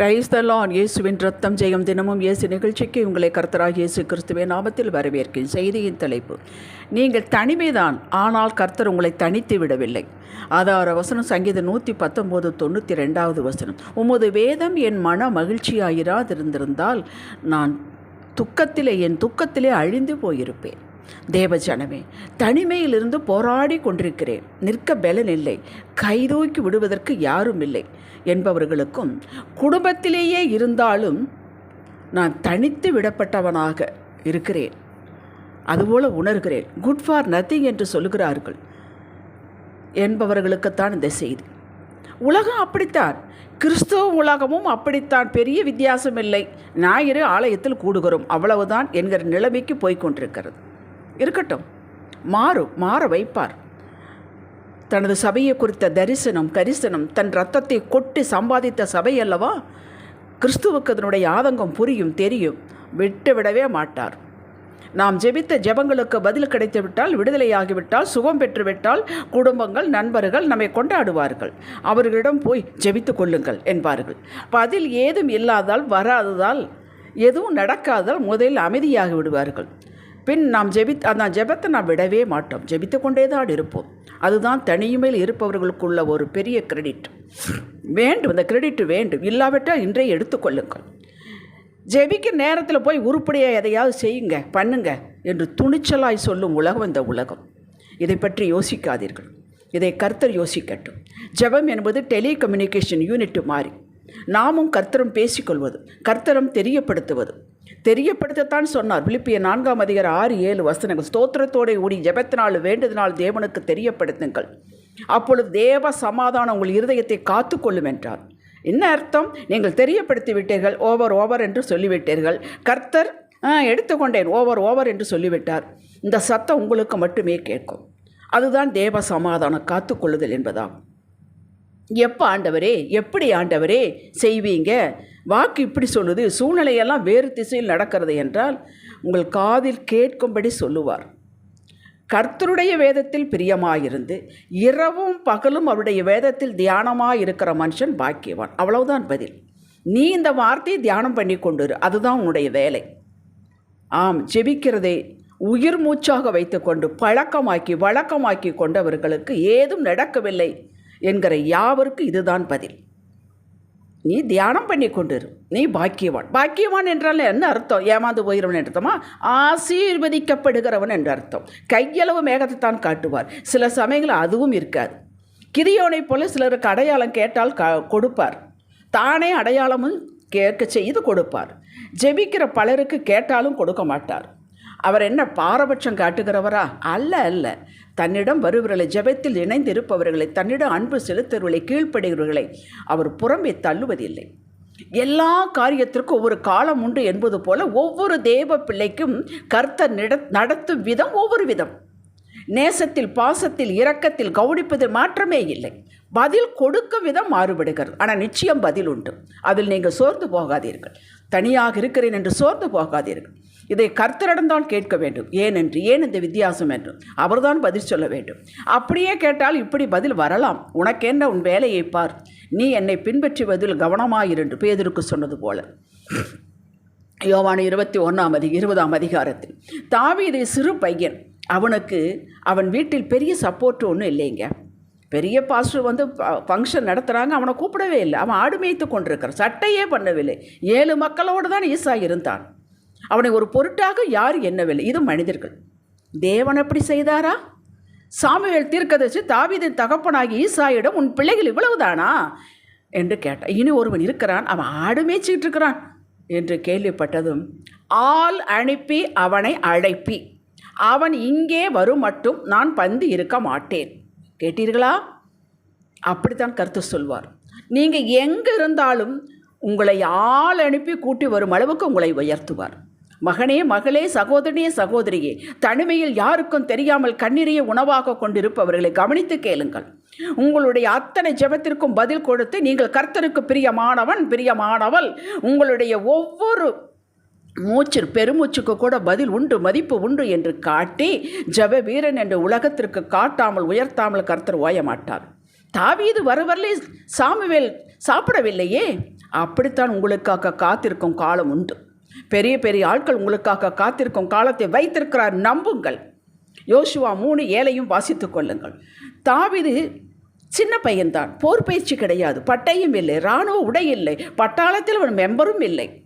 Praise the லான் இயேசுவின் ரத்தம் ஜெயம் தினமும் இயேசு நிகழ்ச்சிக்கு உங்களை கர்த்தராக இயேசு கிறிஸ்துவின் நாமத்தில் வரவேற்கிறேன். செய்தியின் தலைப்பு நீங்கள் தனிமைதான் ஆனால் கர்த்தர் உங்களை தனித்து விடவில்லை. ஆதார வசனம் சங்கீதம் நூற்றி பத்தொம்போது தொண்ணூற்றி ரெண்டாவது வசனம். உமது வேதம் என் மன மகிழ்ச்சியாயிராதிருந்திருந்தால் நான் துக்கத்திலே என் துக்கத்திலே அழிந்து போயிருப்பேன். தேவஜனமே தனிமையிலிருந்து போராடி கொண்டிருக்கிறேன். நிற்க பலன் இல்லை. கைதூக்கி விடுவதற்கு யாரும் இல்லை. என்பவர்களுக்கும் குடும்பத்திலேயே இருந்தாலும் நான் தனித்து விடப்பட்டவனாக இருக்கிறேன். அதுபோல உணர்கிறேன். குட் ஃபார் நத்திங் என்று சொல்லுகிறார்கள். என்பவர்களுக்குத்தான் இந்த செய்தி. உலகம் அப்படித்தான். கிறிஸ்துவ உலகமும் அப்படித்தான். பெரிய வித்தியாசம் இல்லை. ஞாயிறு ஆலயத்தில் கூடுகிறோம். அவ்வளவுதான் என்கிற நிலைமைக்கு போய்கொண்டிருக்கிறது இருக்கட்டும். மாறும் மாற வைப்பார். தனது சபையை குறித்த தரிசனம் கரிசனம் தன் ரத்தத்தை கொட்டி சம்பாதித்த சபை அல்லவா? கிறிஸ்துவுக்கு அதனுடைய ஆதங்கம் புரியும் தெரியும். விட்டு விடவே மாட்டார். நாம் ஜெபித்த ஜெபங்களுக்கு பதில் கிடைத்துவிட்டால் விடுதலையாகிவிட்டால் சுகம் பெற்றுவிட்டால் குடும்பங்கள் நண்பர்கள் நம்மை கொண்டாடுவார்கள். அவர்களிடம் போய் ஜெபித்து கொள்ளுங்கள் என்பார்கள். பதில் ஏதும் இல்லாதால் வராததால் எதுவும் நடக்காதால் முதலில் அமைதியாகி விடுவார்கள். பின் நாம் ஜெபி அந்த ஜெபத்தை நாம் விடவே மாட்டோம். ஜெபித்து கொண்டே தான் இருப்போம். அதுதான் தனியுமையில் இருப்பவர்களுக்குள்ள ஒரு பெரிய கிரெடிட் வேண்டும். இந்த கிரெடிட் வேண்டும். இல்லாவிட்டால் இன்றைய எடுத்துக்கொள்ளுங்கள் ஜெபிக்க நேரத்தில் போய் உருப்படியாக எதையாவது செய்யுங்க பண்ணுங்க என்று துணிச்சலாய் சொல்லும் உலகம் இந்த உலகம். இதை பற்றி யோசிக்காதீர்கள். இதை கர்த்தர் யோசிக்கட்டும். ஜெபம் என்பது டெலிகம்யூனிகேஷன் யூனிட் மாறி. நாமும் கர்த்தரும் பேசிக்கொள்வது கர்த்தரம் தெரியப்படுத்துவது தெரியப்படுத்தத்தான் சொன்னார். பிலிப்பிய நான்காம் அதிகார ஆறு ஏழு வசனங்கள். ஸ்தோத்திரத்தோடு ஊடி ஜெபத்தினால் வேண்டுதனால் தேவனுக்கு தெரியப்படுத்துங்கள். அப்பொழுது தேவ சமாதானம் உங்கள் இருதயத்தை காத்துக்கொள்ளும் என்றார். என்ன அர்த்தம்? நீங்கள் தெரியப்படுத்தி விட்டீர்கள் ஓவர் ஓவர் என்று சொல்லிவிட்டீர்கள். கர்த்தர் எடுத்துக்கொண்டேன் ஓவர் ஓவர் என்று சொல்லிவிட்டார். இந்த சத்தம் உங்களுக்கு மட்டுமே கேட்கும். அதுதான் தேவ சமாதானம் காத்துக்கொள்ளுதல் என்பதாகும். எப்போ ஆண்டவரே? எப்படி ஆண்டவரே? செய்வீங்க? வாக்கு இப்படி சொல்லுது சூழ்நிலையெல்லாம் வேறு திசையில் நடக்கிறது என்றால் உங்கள் காதில் கேட்கும்படி சொல்லுவார். கர்த்தருடைய வேதத்தில் பிரியமாயிருந்து இரவும் பகலும் அவருடைய வேதத்தில் தியானமாக இருக்கிற மனுஷன் பாக்கியவான். அவ்வளவுதான் பதில். நீ இந்த வார்த்தையை தியானம் பண்ணி கொண்டுரு அதுதான் உன்னுடைய வேலை. ஆம் ஜெபிக்கிறதை உயிர் மூச்சாக வைத்துக்கொண்டு பழக்கமாக்கி வழக்கமாக்கி கொண்டவர்களுக்கு ஏதும் நடக்கவில்லை என்கிற யாவருக்கு இதுதான் பதில். நீ தியானம் பண்ணி கொண்டிரு. நீ பாக்கியவான். பாக்கியவான் என்றால் என்ன அர்த்தம்? ஏமாந்து போகிறவன் அர்த்தமா? ஆசீர்வதிக்கப்படுகிறவன் என்று அர்த்தம். கையளவு மேகத்தை தான் காட்டுவார். சில சமயங்கள் அதுவும் இருக்காது. கிரியோனை போல சிலருக்கு அடையாளம் கேட்டால் க கொடுப்பார். தானே அடையாளமும் கேட்க செய்து கொடுப்பார். ஜெபிக்கிற பலருக்கு கேட்டாலும் கொடுக்க மாட்டார். அவர் என்ன பாரபட்சம் காட்டுகிறவரா? அல்ல அல்ல. தன்னிடம் வருபவர்களை ஜபத்தில் இணைந்திருப்பவர்களை தன்னிடம் அன்பு செலுத்துவர்களை கீழ்ப்படுகிறவர்களை அவர் புறம்பே தள்ளுவதில்லை. எல்லா காரியத்திற்கும் ஒவ்வொரு காலம் உண்டு என்பது போல ஒவ்வொரு தேவ பிள்ளைக்கும் கர்த்தர் நடத்தும் விதம் ஒவ்வொரு விதம். நேசத்தில் பாசத்தில் இரக்கத்தில் கவனிப்பதில் மாற்றமே இல்லை. பதில் கொடுக்கும் விதம் மாறுபடுகிறது. ஆனால் நிச்சயம் பதில் உண்டு. அதில் நீங்கள் சோர்ந்து போகாதீர்கள். தனியாக இருக்கிறேன் என்று சோர்ந்து போகாதீர்கள். இதை கர்த்தரிடம்தான் கேட்க வேண்டும். ஏன் என்று ஏன் இந்த வித்தியாசம் என்று? அவர்தான் பதில் சொல்ல வேண்டும். அப்படியே கேட்டால் இப்படி பதில் வரலாம். உனக்கென்ன உன் வேலையை பார். நீ என்னை பின்பற்றுவதில் கவனமாயிருந்து பேதருக்கு சொன்னது போல. யோவான இருபத்தி ஒன்றாம் அதி இருபதாம் அதிகாரத்தில். தாவீது சிறு பையன். அவனுக்கு அவன் வீட்டில் பெரிய சப்போர்ட் ஒன்றும் இல்லைங்க. பெரிய பாஸ்டர் வந்து ஃபங்க்ஷன் நடத்துகிறாங்க அவனை கூப்பிடவே இல்லை. அவன் ஆடு மேய்த்து கொண்டிருக்கிறான். சட்டையே பண்ணவில்லை. ஏழு மக்களோடு தான் ஈசா இருந்தான். அவனை ஒரு பொருட்டாக யார் எண்ணவில்லை. இது மனிதர்கள். தேவன் எப்படி செய்தாரா? சாமியல் தீர்க்கதரிசி தாவிதின் தகப்பனாகி ஈசாயிடம் உன் பிள்ளைகள் இவ்வளவுதானா? என்று கேட்டான் இனி ஒருவன் இருக்கிறான் அவன் ஆடு மேய்ச்சிக்கிட்டு இருக்கிறான் என்று கேள்விப்பட்டதும் ஆள் அனுப்பி அவனை அழைப்பி. அவன் இங்கே வரும் மட்டும் நான் பந்து இருக்க மாட்டேன். கேட்டீர்களா? அப்படித்தான் கருத்து சொல்வார். நீங்கள் எங்கே இருந்தாலும் உங்களை ஆள் அனுப்பி கூட்டி வரும் அளவுக்கு உங்களை உயர்த்துவார். மகனே மகளே சகோதரியே சகோதரியே தனிமையில் யாருக்கும் தெரியாமல் கண்ணீரையை உணவாக கொண்டிருப்பவர்களை கவனித்து கேளுங்கள். உங்களுடைய அத்தனை ஜெபத்திற்கும் பதில் கொடுத்து நீங்கள் கர்த்தருக்கு பிரியமானவன் பிரியமானவள். உங்களுடைய ஒவ்வொரு மூச்சு பெருமூச்சுக்கு கூட பதில் உண்டு மதிப்பு உண்டு என்று காட்டி ஜப வீரன் என்று உலகத்திற்கு காட்டாமல் உயர்த்தாமல் கர்த்தர் ஓய மாட்டார் தாவீது வர சாமுவேல் சாப்பிடவில்லையே? அப்படித்தான் உங்களுக்காக காத்திருக்கும் காலம் உண்டு. பெரிய பெரிய ஆட்கள் உங்களுக்காக காத்திருக்கும் காலத்தை வைத்திருக்கிறார். நம்புங்கள். யோசுவா மூணு ஏழையும் வாசித்துக் கொள்ளுங்கள். தாவிது சின்ன பையன்தான். போர் பயிற்சி கிடையாது. பட்டையும் இல்லை. இராணுவ உடை இல்லை. பட்டாளத்தில் அவன் மெம்பரும் இல்லை.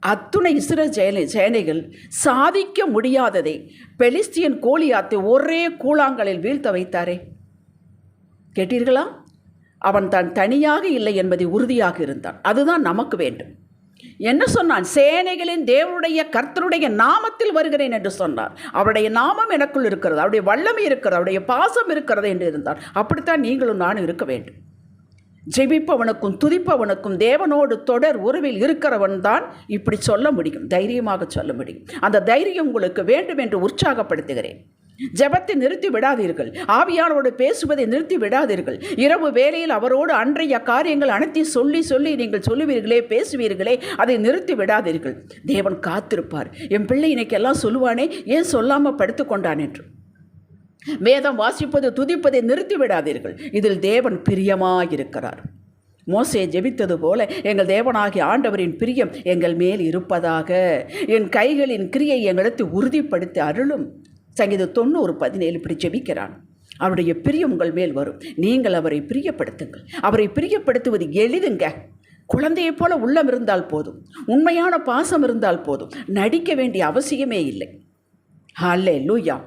அத்துணை இசுர ஜெயனை சேனைகள் சாதிக்க முடியாததை பெலிஸ்தியன் கோலியாத்தை ஒரே கூழாங்கலில் வீழ்த்த வைத்தாரே. கேட்டீர்களா? அவன் தான் தனியாக இல்லை என்பதை உறுதியாக இருந்தான். அதுதான் நமக்கு வேண்டும். என்ன சொன்னான்? சேனைகளின் தேவனுடைய கர்த்தருடைய நாமத்தில் வருகிறேன் என்று சொன்னார். அவருடைய நாமம் எனக்குள் இருக்கிறது அவருடைய வல்லமை இருக்கிறது அவருடைய பாசம் இருக்கிறது என்று இருந்தார். அப்படித்தான் நீங்களும் நானும் இருக்க வேண்டும். ஜெபிப்பவனுக்கும் துதிப்பவனுக்கும் தேவனோடு தொடர் உறவில் இருக்கிறவன் தான் இப்படி சொல்ல முடியும் தைரியமாக சொல்ல முடியும். அந்த தைரியம் உங்களுக்கு வேண்டும் என்று உற்சாகப்படுத்துகிறேன். ஜபத்தை நிறுத்தி விடாதீர்கள். ஆவியானோடு பேசுவதை நிறுத்தி விடாதீர்கள். இரவு வேளையில் அவரோடு அன்றைய காரியங்கள் அனைத்தையும் சொல்லி சொல்லி நீங்கள் சொல்லுவீர்களே பேசுவீர்களே அதை நிறுத்தி விடாதீர்கள். தேவன் காத்திருப்பார். என் பிள்ளை இன்னைக்கு எல்லாம் சொல்லுவானே ஏன் சொல்லாமல் படுத்துக்கொண்டான் என்று. வேதம் வாசிப்பது துதிப்பதை நிறுத்தி விடாதீர்கள். இதில் தேவன் பிரியமாயிருக்கிறார். மோசே ஜெபித்தது போல எங்கள் தேவனாகிய ஆண்டவரின் பிரியம் எங்கள் மேல் இருப்பதாக. என் கைகளின் கிரியை எங்களுக்கு உறுதிப்படுத்தி அருளும். சங்கீத தொண்ணூறு பதினேழு இப்படி ஜெபிக்கிறான். அவருடைய பிரியம் உங்கள் மேல் வரும். நீங்கள் அவரை பிரியப்படுத்துங்கள். அவரை பிரியப்படுத்துவது எளிதுங்க. குழந்தையைப் போல உள்ளம் இருந்தால் போதும். உண்மையான பாசம் இருந்தால் போதும். நடிக்க வேண்டிய அவசியமே இல்லை. ஹல்லே லூயா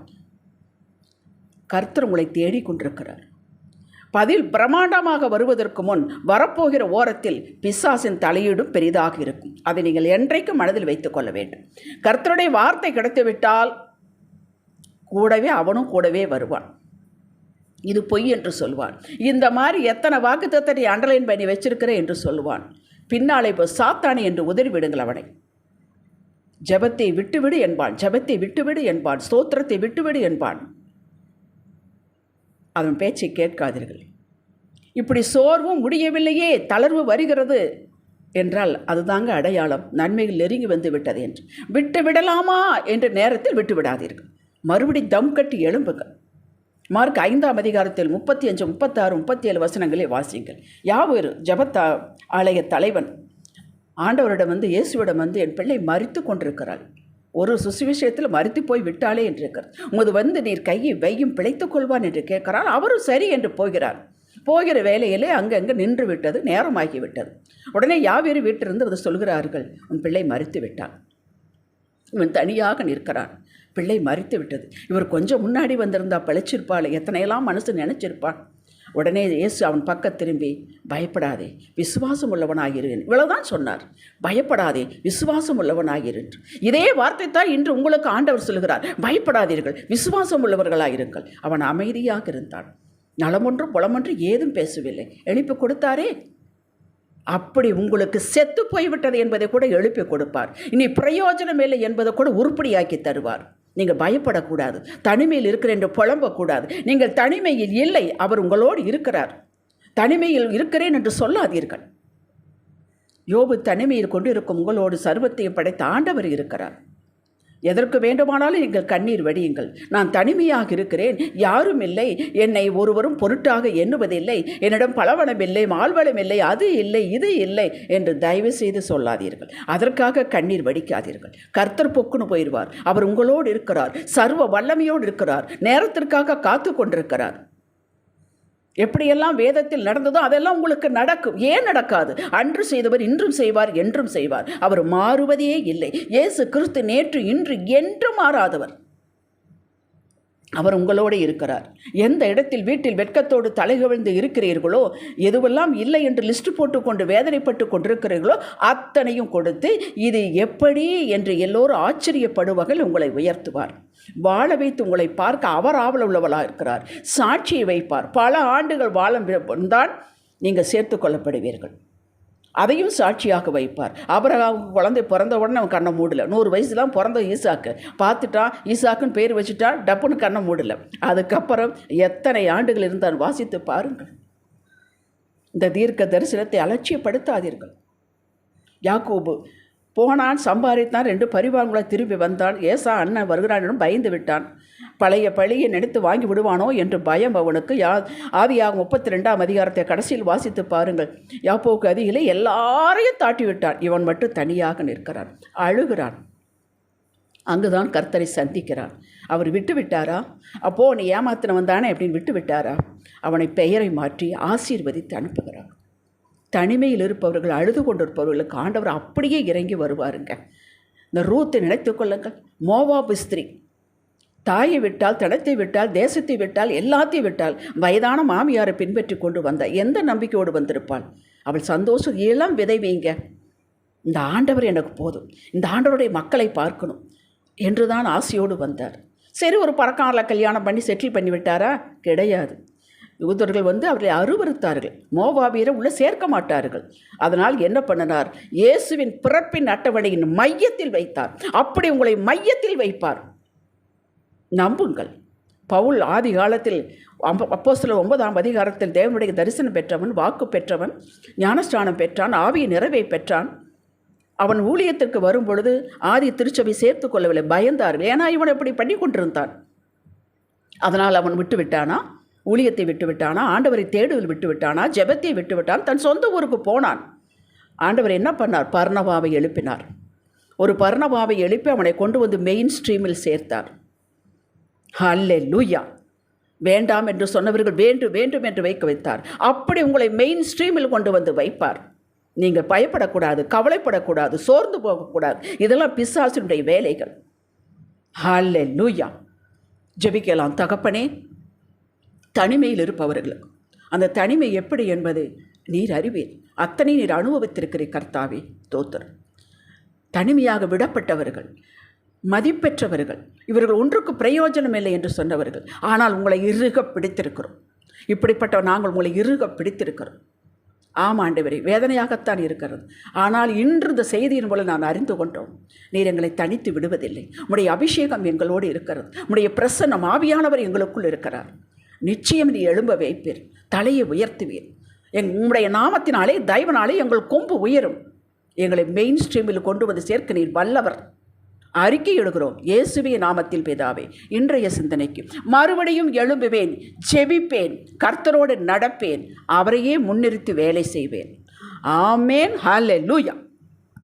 கர்த்தர் உங்களை தேடிக்கொண்டிருக்கிறார். பதில் பிரம்மாண்டமாக வருவதற்கு முன் வரப்போகிற ஓரத்தில் பிசாசின் தலையீடும் பெரிதாக இருக்கும். அதை நீங்கள் என்றைக்கும் மனதில் வைத்துக்கொள்ள வேண்டும். கர்த்தருடைய வார்த்தை கிடைத்துவிட்டால் கூடவே அவனும் கூடவே வருவான். இது பொய் என்று சொல்வான். இந்த மாதிரி எத்தனை வாக்கு தத்தனை அண்டர்லைன் பண்ணி வச்சிருக்கிறேன் என்று சொல்லுவான் பின்னாலே இப்போ சாத்தானி என்று உதறி விடுங்கள் அவனை. ஜெபத்தை விட்டுவிடு என்பான். ஜபத்தை விட்டுவிடு என்பான். ஸ்தோத்திரத்தை விட்டுவிடு என்பான். அவன் பேச்சை கேட்காதீர்கள். இப்படி சோர்வும் முடியவில்லையே தளர்வு வருகிறது என்றால் அதுதாங்க அடையாளம். நன்மைகள் நெருங்கி வந்து விட்டது என்று. விட்டு விடலாமா? என்ற நேரத்தில் விட்டு விடாதீர்கள். மறுபடி தம் கட்டி எழும்புங்க மார்க் ஐந்தாம் அதிகாரத்தில் முப்பத்தி அஞ்சு முப்பத்தாறு முப்பத்தி ஏழு வசனங்களை வாசிங்கள் யாவொரு ஜபத்தா ஆலய தலைவன் ஆண்டவரிடம் வந்து இயேசுவிடம் வந்து என் பிள்ளை மறித்து கொண்டிருக்கிறாள். ஒரு சுசுவிஷயத்தில் மறித்து போய் விட்டாளே என்று இருக்கிறார். உமது வந்து நீர் கையை வையும் பிழைத்துக் கொள்வான் என்று கேட்கிறார். அவரும் சரி என்று போகிறார். போகிற வேலையிலே அங்கங்கே நின்று விட்டது நேரமாகி விட்டது. உடனே யாவேறு வீட்டிலிருந்து அதை சொல்கிறார்கள் உன் பிள்ளை மறித்து விட்டான் இவன் தனியாக நிற்கிறான். பிள்ளை மறித்து விட்டது. இவர் கொஞ்சம் முன்னாடி வந்திருந்தா பிழைச்சிருப்பாள் எத்தனையெல்லாம் மனசு நினைச்சிருப்பான் உடனே இயேசு அவன் பக்கம் திரும்பி பயப்படாதே விசுவாசம் உள்ளவனாகிரு இவ்வளவுதான் சொன்னார். பயப்படாதே விசுவாசம் உள்ளவனாகிரு இதே வார்த்தை தான் இன்று உங்களுக்கு ஆண்டவர் சொல்கிறார் பயப்படாதீர்கள் விசுவாசம் உள்ளவர்களாயிருங்கள் அவன் அமைதியாக இருந்தான். நலமொன்றும் புலமொன்றும் ஏதும் பேசவில்லை. எழுப்பி கொடுத்தாரே. அப்படி உங்களுக்கு செத்து போய்விட்டது என்பதை கூட எழுப்பி கொடுப்பார். இனி பிரயோஜனம் இல்லை என்பதை கூட உருப்படியாக்கி தருவார். நீங்கள் பயப்படக்கூடாது. தனிமையில் இருக்கிற என்று புலம்பக்கூடாது. நீங்கள் தனிமையில் இல்லை அவர் உங்களோடு இருக்கிறார். தனிமையில் இருக்கிறேன் என்று சொல்லாதீர்கள். யோபு தனிமையில் கொண்டு இருக்கும் உங்களோடு சர்வத்தையும் படைத்த ஆண்டவர் இருக்கிறார். எதற்கு வேண்டுமானாலும் நீங்கள் கண்ணீர் வடியுங்கள். நான் தனிமையாக இருக்கிறேன். யாரும் இல்லை. என்னை ஒருவரும் பொருட்டாக எண்ணுவதில்லை. என்னிடம் பலவனம் இல்லை. மால்வளம் இல்லை. அது இல்லை. இது இல்லை என்று தயவு செய்து சொல்லாதீர்கள். அதற்காக கண்ணீர் வடிக்காதீர்கள். கர்த்தர் பொக்குன்னு போயிடுவார். அவர் உங்களோடு இருக்கிறார். சர்வ வல்லமையோடு இருக்கிறார். நேரத்திற்காக காத்து கொண்டிருக்கிறார். எப்படியெல்லாம் வேதத்தில் நடந்ததோ அதெல்லாம் உங்களுக்கு நடக்கும். ஏன் நடக்காது? அன்று செய்தவர் இன்றும் செய்வார் என்றும் செய்வார். அவர் மாறுவதே இல்லை. இயேசு கிறிஸ்து நேற்று இன்று என்றும் மாறாதவர். அவர் உங்களோடு இருக்கிறார். எந்த இடத்தில் வீட்டில் வெட்கத்தோடு தலைகவிழ்ந்து இருக்கிறீர்களோ எதுவெல்லாம் இல்லை என்று லிஸ்ட் போட்டுக்கொண்டு வேதனைப்பட்டு கொண்டிருக்கிறீர்களோ அத்தனையும் கொடுத்து இது எப்படி என்று எல்லோரும் ஆச்சரியப்படுவர்கள் உங்களை உயர்த்துவார். வாழ வைத்து உங்களை பார்க்க அவர் ஆவல உள்ளவளாக இருக்கிறார். சாட்சியை வைப்பார். பல ஆண்டுகள் வாழம் தான் நீங்கள் சேர்த்து கொள்ளப்படுவீர்கள். அதையும் சாட்சியாக வைப்பார். அபரகாவுக்கு குழந்தை பிறந்த உடனே அவன் கண்ணை மூடல. நூறு வயசுலாம் பிறந்த ஈசாக்கு. பார்த்துட்டான் ஈசாக்குன்னு பேர் வச்சுட்டா டப்புன்னு கண்ணை மூடல. அதுக்கப்புறம் எத்தனை ஆண்டுகள் இருந்தான் வாசித்து பாருங்கள். இந்த தீர்க்க தரிசனத்தை அலட்சியப்படுத்தாதீர்கள். யாக்கோபு போனான் சம்பாதித்தான் ரெண்டு பரிவாரங்களை திரும்பி வந்தான். ஏசா அண்ணன் வருகிறான் பயந்து விட்டான். பழைய பழியை நினைத்து வாங்கி விடுவானோ என்று பயம் அவனுக்கு. யா ஆவியாக முப்பத்தி ரெண்டாம் அதிகாரத்தை கடைசியில் வாசித்து பாருங்கள். யாப்போக்கு அதிகிலே எல்லாரையும் தாட்டி விட்டான் இவன் மட்டும் தனியாக நிற்கிறான். அழுகிறான். அங்குதான் கர்த்தரை சந்திக்கிறான். அவர் விட்டு விட்டாரா அப்போது நீ ஏமாத்தினவன் தானே அப்படின்னு விட்டு விட்டாரா அவனை பெயரை மாற்றி ஆசீர்வதித்து அனுப்புகிறான் தனிமையில் இருப்பவர்கள் அழுது கொண்டிருப்பவர்களுக்கு ஆண்டவர் அப்படியே இறங்கி வருவாருங்க. இந்த ரூத்தை நினைத்து கொள்ளுங்கள். மோவாபு ஸ்திரீ தாயை விட்டால் தடத்தை விட்டால் தேசத்தை விட்டால் எல்லாத்தையும் விட்டால் வயதான மாமியாரை பின்பற்றி கொண்டு வந்த எந்த நம்பிக்கையோடு வந்திருப்பாள்? அவள் சந்தோஷம் இளம் விதைவீங்க இந்த ஆண்டவர் எனக்கு போதும். இந்த ஆண்டவருடைய மக்களை பார்க்கணும் என்றுதான் ஆசையோடு வந்தார். சரி ஒரு பறக்கால கல்யாணம் பண்ணி செட்டில் பண்ணி விட்டாரா? கிடையாது. யூதர்கள் வந்து அவர்களை அருவருத்தார்கள். மோவாபியரை உள்ளே சேர்க்க மாட்டார்கள். அதனால் என்ன பண்ணினார்? இயேசுவின் பிறப்பின் அட்டவணையின் மையத்தில் வைத்தார். அப்படி உங்களை மையத்தில் வைப்பார். நம்புங்கள். பவுல் ஆதி காலத்தில் அப்போ சில ஒன்பதாம் அதிகாரத்தில் தேவனுடைய தரிசனம் பெற்றவன் வாக்கு பெற்றவன் ஞானஸ்தானம் பெற்றான் ஆவிய நிறைவை பெற்றான். அவன் ஊழியத்திற்கு வரும் பொழுது ஆதி திருச்சபை சேர்த்து கொள்ளவில்லை பயந்தார்கள். ஏன்னா இவன் இப்படி பண்ணி கொண்டிருந்தான். அதனால் அவன் விட்டு விட்டானா ஊழியத்தை விட்டுவிட்டானா? ஆண்டவரை தேடுவில் விட்டுவிட்டானா? ஜெபத்தை விட்டுவிட்டான்? தன் சொந்த ஊருக்கு போனான். ஆண்டவர் என்ன பண்ணார்? பர்ணவாவை எழுப்பினார். ஒரு பர்ணவாவை எழுப்பி அவனை கொண்டு வந்து மெயின் ஸ்ட்ரீமில் சேர்த்தார். ஹல்லே லூயா வேண்டாம் என்று சொன்னவர்கள் வேண்டும் வேண்டும் என்று வைக்க வைத்தார். அப்படி உங்களை மெயின் ஸ்ட்ரீமில் கொண்டு வந்து வைப்பார். நீங்கள் பயப்படக்கூடாது கவலைப்படக்கூடாது சோர்ந்து போகக்கூடாது. இதெல்லாம் பிசாசினுடைய வேலைகள். ஹல்லே லூயா ஜெபிக்கலாம் தகப்பனே. தனிமையில் இருப்பவர்களுக்கு. அந்த தனிமை எப்படி என்பது நீர் அறிவீர். அத்தனை நீர் அனுபவித்திருக்கிற கர்த்தாவே தோத்தர். தனிமையாக விடப்பட்டவர்கள் மதிப்பெற்றவர்கள் இவர்கள் ஒன்றுக்கு பிரயோஜனம் இல்லை என்று சொன்னவர்கள். ஆனால் உங்களை இறுக பிடித்திருக்கிறோம். இப்படிப்பட்ட நாங்கள் உங்களை இறுக பிடித்திருக்கிறோம். ஆம் ஆண்டவரே வேதனையாகத்தான் இருக்கிறது. ஆனால் இன்று இந்த செய்தியின் மூலம் நான் அறிந்து கொண்டோம் நீர் எங்களை தனித்து விடுவதில்லை. உடைய அபிஷேகம் எங்களோடு இருக்கிறது. உடைய பிரசன்னம் ஆவியானவர் எங்களுக்குள் இருக்கிறார். நிச்சயம் நீ எழும்ப வைப்பீர் தலையை உயர்த்துவீர். எங் உங்களுடைய நாமத்தினாலே தயவனாலே எங்கள் கொம்பு உயரும். எங்களை மெயின் ஸ்ட்ரீமில் கொண்டு வந்து சேர்க்க நீர் வல்லவர். அறிக்கை எடுக்கிறோம் இயேசுவிய நாமத்தில் பிதாவே இன்றைய சிந்தனைக்கு. மறுபடியும் எழும்புவேன் ஜெபிப்பேன் கர்த்தரோடு நடப்பேன் அவரையே முன்னிறுத்தி வேலை செய்வேன். ஆமேன் லூயா